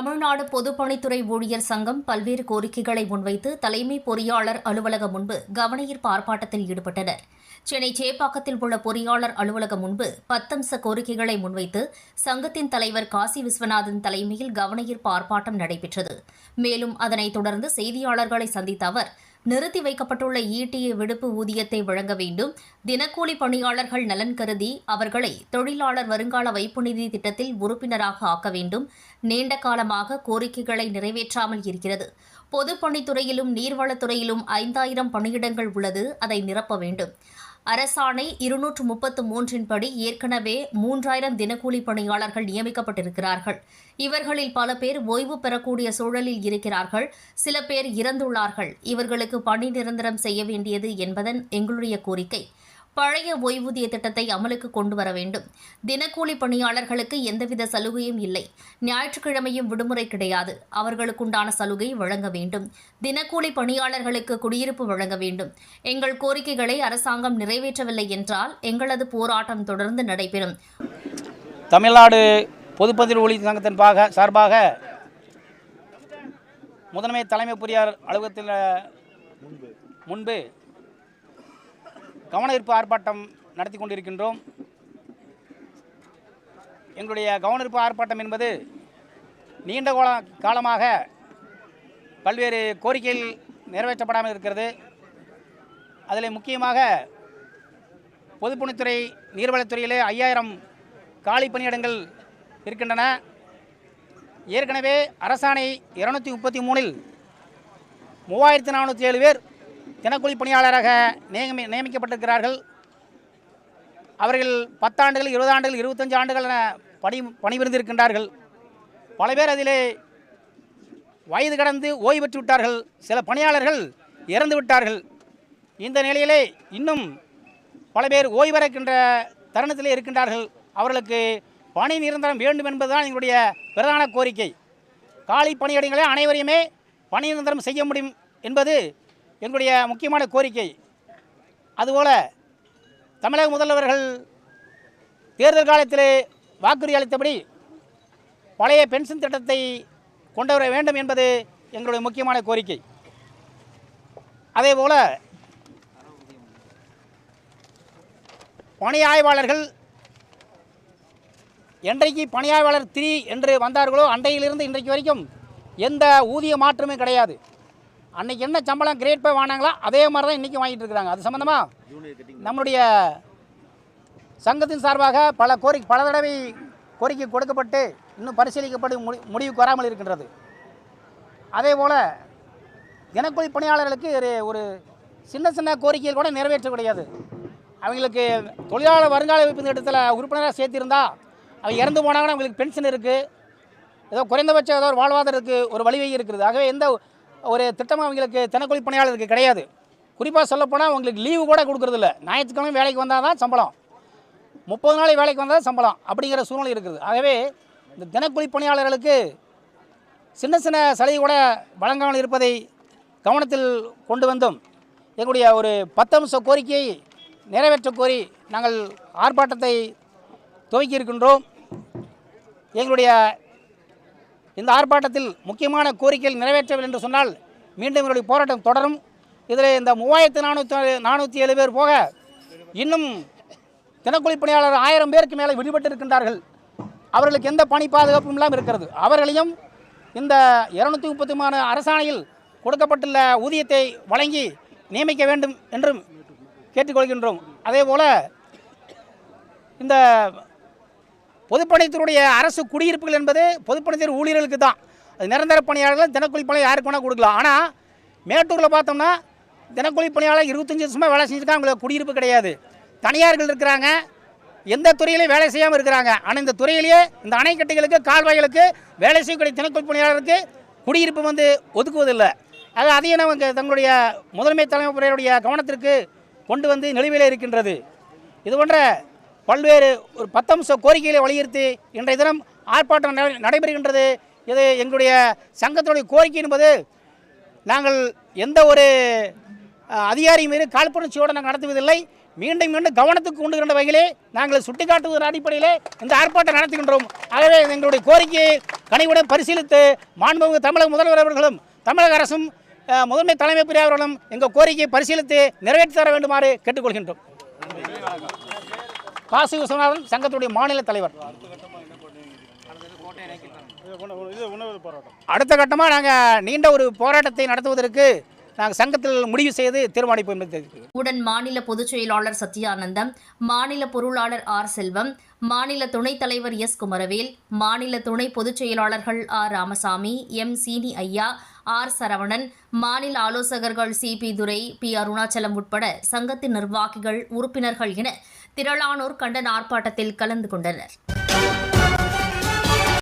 தமிழ்நாடு பொதுப்பணித்துறை ஊழியர் சங்கம் பல்வேறு கோரிக்கைகளை முன்வைத்து தலைமை பொறியாளர் அலுவலகம் முன்பு கவனஈர்ப்பு ஆர்ப்பாட்டத்தில் ஈடுபட்டனர். சென்னை சேப்பாக்கத்தில் உள்ள பொறியாளர் அலுவலகம் முன்பு பத்தம்ச கோரிக்கைகளை முன்வைத்து சங்கத்தின் தலைவர் காசி விஸ்வநாதன் தலைமையில் கவனஈர்ப்பு ஆர்ப்பாட்டம் நடைபெற்றது. மேலும் அதனைத் தொடர்ந்து செய்தியாளர்களை சந்தித்த அவர் நிறுத்தி வைக்கப்பட்டுள்ள ஈட்டிய விடுப்பு ஊதியத்தை வழங்க வேண்டும். தினக்கூலி பணியாளர்கள் நலன் கருதி அவர்களை தொழிலாளர் வருங்கால வைப்பு நிதி திட்டத்தில் உறுப்பினராக ஆக்க வேண்டும். நீண்ட காலமாக கோரிக்கைகளை நிறைவேற்றாமல் இருக்கிறது. பொதுப்பணித்துறையிலும் நீர்வளத்துறையிலும் ஐந்தாயிரம் பணியிடங்கள் உள்ளது. அதை நிரப்ப வேண்டும். அரசாணை இருநூற்று முப்பத்து மூன்றின் படி ஏற்கனவே மூன்றாயிரம் தினக்கூலி பணியாளர்கள் நியமிக்கப்பட்டிருக்கிறார்கள். இவர்களில் பல பேர் ஓய்வு பெறக்கூடிய சூழலில் இருக்கிறார்கள். சில பேர் இறந்துள்ளார்கள். இவர்களுக்கு பணி நிரந்தரம் செய்ய வேண்டியது என்பதன் எங்களுடைய கோரிக்கை. பழைய ஓய்வூதிய திட்டத்தை அமலுக்கு கொண்டு வர வேண்டும். தினக்கூலி பணியாளர்களுக்கு எந்தவித சலுகையும் இல்லை. ஞாயிற்றுக்கிழமையும் விடுமுறை கிடையாது. அவர்களுக்குண்டான சலுகை வழங்க வேண்டும். தினக்கூலி பணியாளர்களுக்கு குடியிருப்பு வழங்க வேண்டும். எங்கள் கோரிக்கைகளை அரசாங்கம் நிறைவேற்றவில்லை என்றால் எங்களது போராட்டம் தொடர்ந்து நடைபெறும். தமிழ்நாடு பொதுப்பதிவு ஊழியர் சங்கத்தின் பாக சார்பாக முதன்மை தலைமை பொறியாளர் அலுவலகத்தில் முன்பு கவனஈர்ப்பு ஆர்ப்பாட்டம் நடத்தி கொண்டிருக்கின்றோம். எங்களுடைய கவனஈர்ப்பு ஆர்ப்பாட்டம் என்பது நீண்ட கோல காலமாக பல்வேறு கோரிக்கைகள் நிறைவேற்றப்படாமல் இருக்கிறது. அதில் முக்கியமாக பொதுப்பணித்துறை நீர்வளத்துறையிலே ஐயாயிரம் காலி பணியிடங்கள் இருக்கின்றன. ஏற்கனவே அரசாணை இருநூற்றி முப்பத்தி மூணில் மூவாயிரத்தி நானூற்றி ஏழு பேர் தினக்கூலி பணியாளராக நியமி நியமிக்கப்பட்டிருக்கிறார்கள். அவர்கள் பத்தாண்டுகள் இருபது ஆண்டுகள் இருபத்தஞ்சு ஆண்டுகள் என பணி பணிபுரிந்திருக்கின்றார்கள். பல பேர் அதிலே வயது கடந்து ஓய்வு பெற்று விட்டார்கள். சில பணியாளர்கள் இறந்து விட்டார்கள். இந்த நிலையிலே இன்னும் பல பேர் ஓய்வு பெறக்கின்ற தருணத்திலே இருக்கின்றார்கள். அவர்களுக்கு பணி நிரந்தரம் வேண்டும் என்பதுதான் எங்களுடைய பிரதான கோரிக்கை. காலி பணியிடங்களை அனைவரையுமே பணி நிரந்தரம் செய்ய முடியும் என்பது எங்களுடைய முக்கியமான கோரிக்கை. அதுபோல் தமிழக முதல்வர்கள் தேர்தல் காலத்தில் வாக்குறுதி அளித்தபடி பழைய பென்ஷன் திட்டத்தை கொண்டு வர வேண்டும் என்பது எங்களுடைய முக்கியமான கோரிக்கை. அதேபோல் பணி ஆய்வாளர்கள் என்றைக்கு பணியாளர் த்ரீ என்று வந்தார்களோ அன்றையிலிருந்து இன்றைக்கு வரைக்கும் எந்த ஊதிய மாற்றமும் கிடையாது. அன்னைக்கு என்ன சம்பளம் கிரேட் பே வாங்கினாங்களோ அதே மாதிரி தான் இன்றைக்கி வாங்கிட்டு இருக்கிறாங்க. அது சம்மந்தமாக நம்முடைய சங்கத்தின் சார்பாக பல கோரிக்கை பல தடவை கோரிக்கை கொடுக்கப்பட்டு இன்னும் பரிசீலிக்கப்பட்டு முடி முடிவுக்கு வராமல் இருக்கின்றது. அதே போல் தினக்கூலி பணியாளர்களுக்கு ஒரு ஒரு சின்ன சின்ன கோரிக்கைகள் கூட நிறைவேற்ற கிடையாது அவங்களுக்கு தொழிலாளர் வருங்கால வைப்பு திட்டத்தில் உறுப்பினராக சேர்த்திருந்தா அவங்க இறந்து போனாங்கன்னா அவங்களுக்கு பென்ஷன் இருக்குது ஏதோ குறைந்தபட்ச ஏதோ ஒரு வாழ்வாதாரத்துக்கு ஒரு வழிவகை இருக்குது. ஆகவே எந்த ஒரு திட்டம் அவங்களுக்கு தினக்கூலி பணியாளருக்கு கிடையாது. குறிப்பாக சொல்லப்போனால் அவங்களுக்கு லீவு கூட கொடுக்குறதில்ல. ஞாயிற்றுக்கிழமை வேலைக்கு வந்தால் தான் சம்பளம். முப்பது நாள் வேலைக்கு வந்தால் சம்பளம் அப்படிங்கிற சூழ்நிலை இருக்குது. ஆகவே இந்த தினக்கூலி பணியாளர்களுக்கு சின்ன சின்ன சலுகை கூட வழங்காமல் இருப்பதை கவனத்தில் கொண்டு வந்தோம் எங்களுடைய ஒரு பத்தம்ச கோரிக்கையை நிறைவேற்ற கோரி நாங்கள் ஆர்ப்பாட்டத்தை துவக்கி இருக்கின்றோம் எங்களுடைய இந்த ஆர்ப்பாட்டத்தில் முக்கியமான கோரிக்கைகள் நிறைவேற்றவில்லை என்று சொன்னால் மீண்டும் இவருடைய போராட்டம் தொடரும். இதில் இந்த மூவாயிரத்து நானூற்றி நானூற்றி ஏழு பேர் போக இன்னும் தினக்கூலி பணியாளர் ஆயிரம் பேருக்கு மேலே விடுபட்டு இருக்கின்றார்கள் அவர்களுக்கு எந்த பணி பாதுகாப்பும் இல்லாமல் இருக்கிறது. அவர்களையும் இந்த இருநூத்தி முப்பத்தி மூணு அரசாணையில் கொடுக்கப்பட்டுள்ள ஊதியத்தை வழங்கி நியமிக்க வேண்டும் என்றும் கேட்டுக்கொள்கின்றோம். அதே போல் இந்த பொதுப்பணித்துறையுடைய அரசு குடியிருப்புகள் என்பது பொதுப்பணித்துறை ஊழியர்களுக்கு தான். அது நிரந்தர பணியாளர்கள் தினக்கூலி பணம் யாருக்கு வேணால் கொடுக்கலாம். ஆனால் மேட்டூரில் பார்த்தோம்னா தினக்கூலி பணியாளர் இருபத்தஞ்சி வருஷமாக வேலை செஞ்சுருக்காங்க அவங்களுக்கு குடியிருப்பு கிடையாது. தனியார்கள் இருக்கிறாங்க எந்த துறையிலையும் வேலை செய்யாமல் இருக்கிறாங்க. ஆனால் இந்த துறையிலேயே இந்த அணைக்கட்டைகளுக்கு கால்வாய்களுக்கு வேலை செய்யக்கூடிய தினக்கூலி பணியாளருக்கு குடியிருப்பு வந்து ஒதுக்குவதில்லை. அது அதையும் நமக்கு தங்களுடைய முதன்மை தலைமுறையுடைய கவனத்திற்கு கொண்டு வந்து நிலுவையில் இருக்கின்றது. இது போன்ற பல்வேறு ஒரு பத்தம்ச கோரிக்கைகளை வலியுறுத்தி இன்றைய தினம் ஆர்ப்பாட்டம் நடைபெறுகின்றது. இது எங்களுடைய சங்கத்தினுடைய கோரிக்கை என்பது நாங்கள் எந்த ஒரு அதிகாரி மீது காழ்ப்புணர்ச்சியோடு நாங்கள் நடத்துவதில்லை. மீண்டும் மீண்டும் கவனத்துக்கு கொண்டு வகையிலே நாங்கள் சுட்டிக்காட்டுவதன் அடிப்படையிலே இந்த ஆர்ப்பாட்டம் நடத்துகின்றோம். ஆகவே எங்களுடைய கோரிக்கையை கனிவுடன் பரிசீலித்து மாண்புமிகு தமிழக முதல்வர் அவர்களும் தமிழக அரசும் முதன்மை தலைமை பிரிவு எங்கள் கோரிக்கையை பரிசீலித்து நிறைவேற்றி தர வேண்டுமாறு கேட்டுக்கொள்கின்றோம். காசி விஸ்வநாதன் சங்கத்துடைய மாநில தலைவர். அடுத்த கட்டமாக நாங்கள் நீண்ட ஒரு போராட்டத்தை நடத்துவதற்கு நாங்கள் சங்கத்தில் முடிவு செய்து தீர்மானிப்போம் என்பது உடன் மாநில பொதுச் செயலாளர் சத்யானந்தம் மாநில பொருளாளர் ஆர் செல்வம் மாநில துணைத் தலைவர் எஸ் குமரவேல் மாநில துணை பொதுச் செயலாளர்கள் ஆர் ராமசாமி எம் சீனி ஐயா ஆர் சரவணன் மாநில ஆலோசகர்கள் C P Durai P Arunachalam உட்பட சங்கத்தின் நிர்வாகிகள் உறுப்பினர்கள் என திரளானோர் கண்டன ஆர்ப்பாட்டத்தில் கலந்து கொண்டனர்.